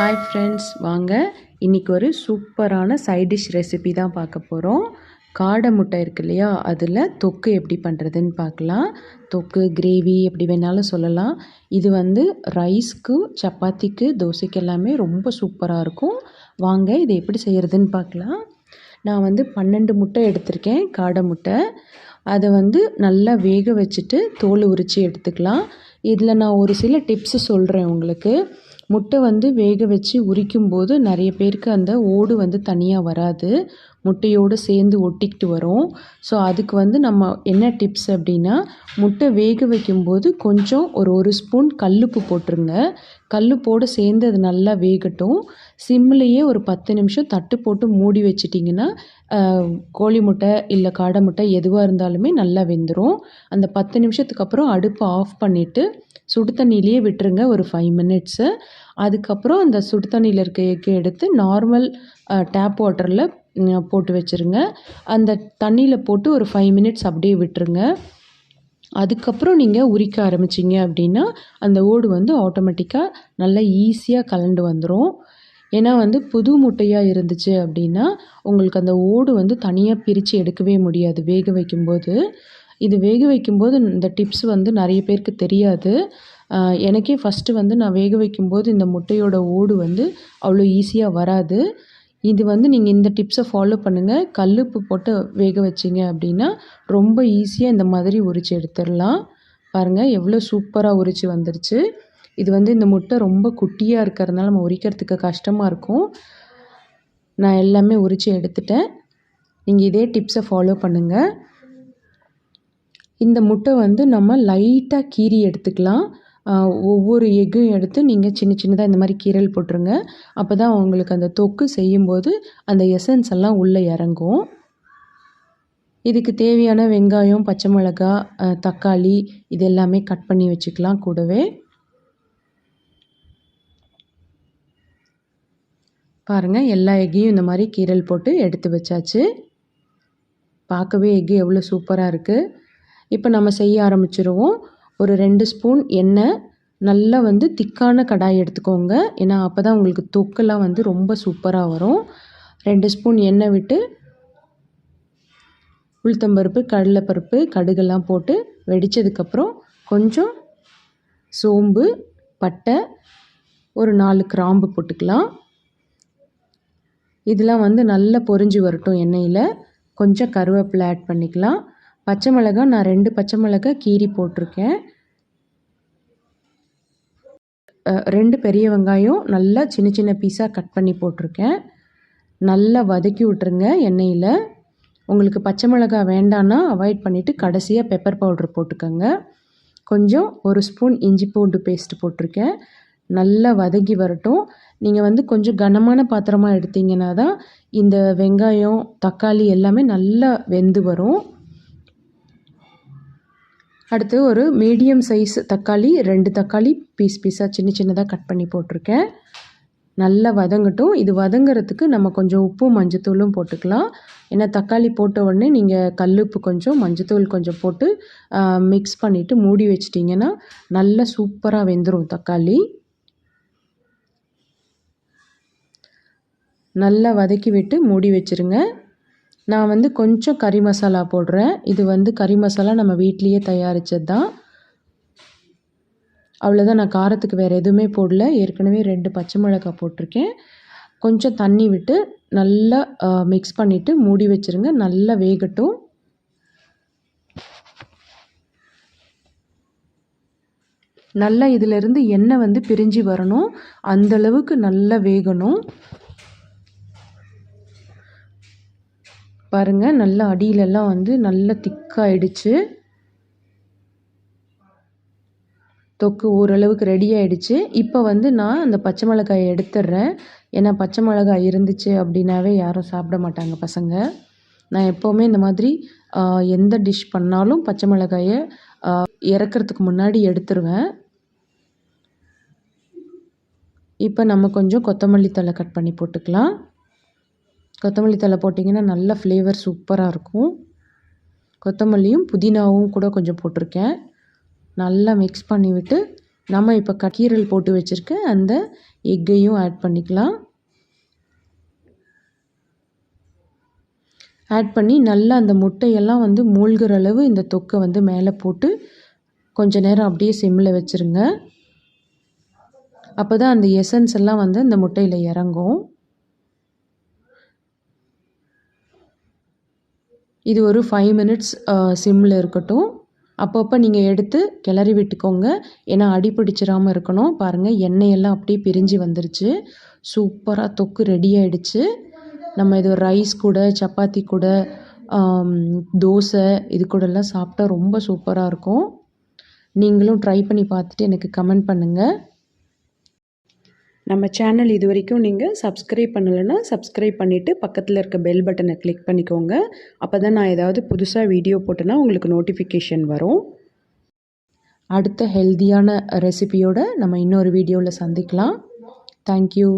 Hi friends வாங்க. இன்றைக்கி ஒரு சூப்பரான சைட் டிஷ் ரெசிபி தான் பார்க்க போகிறோம் காடை முட்டை இருக்கு இல்லையா? அதில் தொக்கு எப்படி பண்ணுறதுன்னு பார்க்கலாம். தொக்கு கிரேவி எப்படி வேணாலும் சொல்லலாம். இது வந்து ரைஸ்க்கு சப்பாத்திக்கு தோசைக்கு எல்லாமே ரொம்ப சூப்பராக இருக்கும். வாங்க இதை எப்படி செய்கிறதுன்னு பார்க்கலாம். நான் வந்து பன்னெண்டு முட்டை எடுத்திருக்கேன் காடை முட்டை. அதை வந்து நல்லா வேக வச்சுட்டு தோல் உரித்து எடுத்துக்கலாம். இதில் நான் ஒரு சில டிப்ஸு சொல்கிறேன் உங்களுக்கு. முட்டை வந்து வேக வச்சு உரிக்கும் போது நிறைய பேருக்கு அந்த ஓடு வந்து தனியாக வராது. முட்டையோடு சேர்ந்து ஒட்டிக்கிட்டு வரும். ஸோ அதுக்கு வந்து நம்ம என்ன டிப்ஸ் அப்படின்னா முட்டை வேக வைக்கும்போது கொஞ்சம் ஒரு ஒரு ஸ்பூன் கல்லுப்பு போட்டுருங்க. கல்லுப்போடு சேர்ந்து அது நல்லா வேகட்டும். சிம்லேயே ஒரு பத்து நிமிஷம் தட்டு போட்டு மூடி வச்சிட்டிங்கன்னா கோழி முட்டை இல்லை காடை முட்டை எதுவாக இருந்தாலுமே நல்லா வெந்துடும் அந்த பத்து நிமிஷத்துக்கு அப்புறம் அடுப்பை ஆஃப் பண்ணிவிட்டு சுடு தண்ணியிலேயே விட்டுருங்க ஒரு ஃபைவ் மினிட்ஸு அதுக்கப்புறம் அந்த சுடு தண்ணியில் இருக்க எக்கை எடுத்து நார்மல் டேப் வாட்டரில் போட்டு வச்சுருங்க. அந்த தண்ணியில் போட்டு ஒரு ஃபைவ் மினிட்ஸ் அப்படியே விட்டுருங்க. அதுக்கப்புறம் நீங்கள் உரிக்க ஆரம்பிச்சிங்க அப்படின்னா அந்த ஓடு வந்து ஆட்டோமேட்டிக்காக நல்லா ஈஸியாக கலண்டு வந்துடும் ஏன்னா வந்து புது முட்டையாக இருந்துச்சு அப்படின்னா உங்களுக்கு அந்த ஓடு வந்து தனியாக பிரித்து எடுக்கவே முடியாது வேக வைக்கும்போது. இது வேக வைக்கும்போது இந்த டிப்ஸ் வந்து நிறைய பேருக்கு தெரியாது. எனக்கே ஃபஸ்ட்டு வந்து நான் வேக வைக்கும்போது இந்த முட்டையோட ஓடு வந்து அவ்வளோ ஈஸியாக வராது. இது வந்து நீங்கள் இந்த டிப்ஸை ஃபாலோ பண்ணுங்கள் கல்லுப்பு போட்டு வேக வச்சிங்க அப்படின்னா ரொம்ப ஈஸியாக இந்த மாதிரி உரித்து எடுத்துடலாம். பாருங்கள் எவ்வளோ சூப்பராக உரித்து வந்துருச்சு. இது வந்து இந்த முட்டை ரொம்ப குட்டியாக இருக்கிறதுனால நம்ம உரிக்கிறதுக்கு கஷ்டமாக இருக்கும். நான் எல்லாமே உரித்து எடுத்துட்டேன். நீங்கள் இதே டிப்ஸை ஃபாலோ பண்ணுங்கள் இந்த முட்டை வந்து நம்ம லைட்டாக கீறி எடுத்துக்கலாம். ஒவ்வொரு எக்கும் எடுத்து நீங்கள் சின்ன சின்னதாக இந்த மாதிரி கீரல் போட்டுருங்க. அப்போ தான் உங்களுக்கு அந்த தொக்கு செய்யும்போது அந்த எசன்ஸ் எல்லாம் உள்ளே இறங்கும். இதுக்கு தேவையான வெங்காயம் பச்சை மிளகா தக்காளி இது எல்லாமே கட் பண்ணி வச்சுக்கலாம் கூடவே. பாருங்கள் எல்லா எக்கையும் இந்த மாதிரி கீரல் போட்டு எடுத்து வச்சாச்சு. பார்க்கவே எக்கு எவ்வளோ சூப்பராக இருக்குது இப்போ நம்ம செய்ய ஆரம்பிச்சிருவோம். ஒரு ரெண்டு ஸ்பூன் எண்ணெய் நல்லா வந்து திக்கான கடாய் எடுத்துக்கோங்க. ஏன்னா அப்போ தான் உங்களுக்கு தொக்கெல்லாம் வந்து ரொம்ப சூப்பராக வரும். ரெண்டு ஸ்பூன் எண்ணெய் விட்டு உளுத்தம்பருப்பு கடலைப்பருப்பு கடுகெல்லாம் போட்டு வெடித்ததுக்கப்புறம் கொஞ்சம் சோம்பு பட்டை ஒரு நாலு கிராம்பு போட்டுக்கலாம். இதெல்லாம் வந்து நல்லா பொறிஞ்சு வரட்டும் எண்ணெயில். கொஞ்சம் கருவேப்பிலை ஆட் பண்ணிக்கலாம். பச்சை மிளகா நான் ரெண்டு பச்சை மிளகா கீரி போட்டிருக்கேன். ரெண்டு பெரிய வெங்காயம் நல்லா சின்ன சின்ன பீஸாக கட் பண்ணி போட்டிருக்கேன். நல்லா வதக்கி விட்ருங்க எண்ணெயில். உங்களுக்கு பச்சை மிளகா வேண்டான்னா அவாய்ட் பண்ணிவிட்டு கடைசியாக பெப்பர் பவுட்ரு போட்டுக்கோங்க. கொஞ்சம் ஒரு ஸ்பூன் இஞ்சி பூண்டு பேஸ்ட் போட்டிருக்கேன். நல்லா வதக்கி வரட்டும். நீங்கள் வந்து கொஞ்சம் கனமான பாத்திரமாக எடுத்திங்கன்னா தான் இந்த வெங்காயம் தக்காளி எல்லாமே நல்லா வெந்து வரும். அடுத்து ஒரு மீடியம் சைஸ் தக்காளி ரெண்டு தக்காளி பீஸ் பீஸாக சின்ன சின்னதாக கட் பண்ணி போட்டிருக்கேன். நல்லா வதங்கட்டும். இது வதங்கிறதுக்கு நம்ம கொஞ்சம் உப்பும் மஞ்சத்தூளும் போட்டுக்கலாம். ஏன்னா தக்காளி போட்ட உடனே நீங்கள் கல்லுப்பு கொஞ்சம் மஞ்சத்தூள் கொஞ்சம் போட்டு மிக்ஸ் பண்ணிவிட்டு மூடி வச்சிட்டிங்கன்னா நல்லா சூப்பராக வெந்துடும் தக்காளி. நல்லா வதக்கி விட்டு மூடி வச்சுருங்க. நான் வந்து கொஞ்சம் கறி மசாலா போடுறேன். இது வந்து கறி மசாலா நம்ம வீட்லேயே தயாரித்தது தான் அவ்வளோதான் நான் காரத்துக்கு வேறு எதுவுமே போடல. ஏற்கனவே ரெண்டு பச்சை மிளகாய் போட்டிருக்கேன். கொஞ்சம் தண்ணி விட்டு நல்லா மிக்ஸ் பண்ணிவிட்டு மூடி வச்சுருங்க. நல்லா வேகட்டும். நல்லா இதிலிருந்து எண்ணெய் வந்து பிரிஞ்சு வரணும். அந்தளவுக்கு நல்லா வேகணும். பாருங்கள் நல்லா அடியிலெல்லாம் வந்து நல்லா திக்காயிடுச்சு. தொக்கு ஓரளவுக்கு ரெடி ஆகிடுச்சு இப்போ வந்து நான் அந்த பச்சை மிளகாயை எடுத்துடுறேன். ஏன்னா பச்சை மிளகாய் இருந்துச்சு அப்படின்னாவே யாரும் சாப்பிட மாட்டாங்க பசங்க. நான் எப்போவுமே இந்த மாதிரி எந்த டிஷ் பண்ணாலும் பச்சை மிளகாயை இறக்கிறதுக்கு முன்னாடி எடுத்துருவேன். இப்போ நம்ம கொஞ்சம் கொத்தமல்லி தழை கட் பண்ணி போட்டுக்கலாம். கொத்தமல்லி தழை போட்டிங்கன்னா நல்ல ஃப்ளேவர் சூப்பராக இருக்கும். கொத்தமல்லியும் புதினாவும் கூட கொஞ்சம் போட்டிருக்கேன். நல்லா மிக்ஸ் பண்ணிவிட்டு நம்ம இப்போ கட்டீரல் போட்டு வச்சுருக்க அந்த எக்கையும் ஆட் பண்ணிக்கலாம். ஆட் பண்ணி நல்லா அந்த முட்டையெல்லாம் வந்து மூழ்கிற அளவு இந்த தொக்கை வந்து மேலே போட்டு கொஞ்ச நேரம் அப்படியே சிம்மில் வச்சுருங்க. அப்போ தான் அந்த எசன்ஸ் எல்லாம் வந்து அந்த முட்டையில் இறங்கும். இது ஒரு ஃபைவ் மினிட்ஸ் சிம்மில் இருக்கட்டும். அப்பப்போ நீங்கள் எடுத்து கிளறி விட்டுக்கோங்க. ஏன்னா அடி பிடிச்சிடாமல் இருக்கணும். பாருங்கள் எண்ணெயெல்லாம் அப்படியே பிரிஞ்சு வந்துருச்சு. சூப்பராக தொக்கு ரெடி ஆகிடுச்சு நம்ம இது ரைஸ் கூட சப்பாத்தி கூட தோசை இது கூடலாம் சாப்பிட்டா ரொம்ப சூப்பராக இருக்கும். நீங்களும் ட்ரை பண்ணி பார்த்துட்டு எனக்கு கமெண்ட் பண்ணுங்கள் நம்ம சேனல் இது வரைக்கும் நீங்கள் சப்ஸ்கிரைப் பண்ணலைன்னா சப்ஸ்கிரைப் பண்ணிவிட்டு பக்கத்தில் இருக்க பெல் பட்டனை கிளிக் பண்ணிக்கோங்க. அப்போ தான் நான் ஏதாவது புதுசாக வீடியோ போட்டேன்னா உங்களுக்கு நோட்டிஃபிகேஷன் வரும். அடுத்த ஹெல்த்தியான ரெசிபியோடு நம்ம இன்னொரு வீடியோவில் சந்திக்கலாம். தேங்க்யூ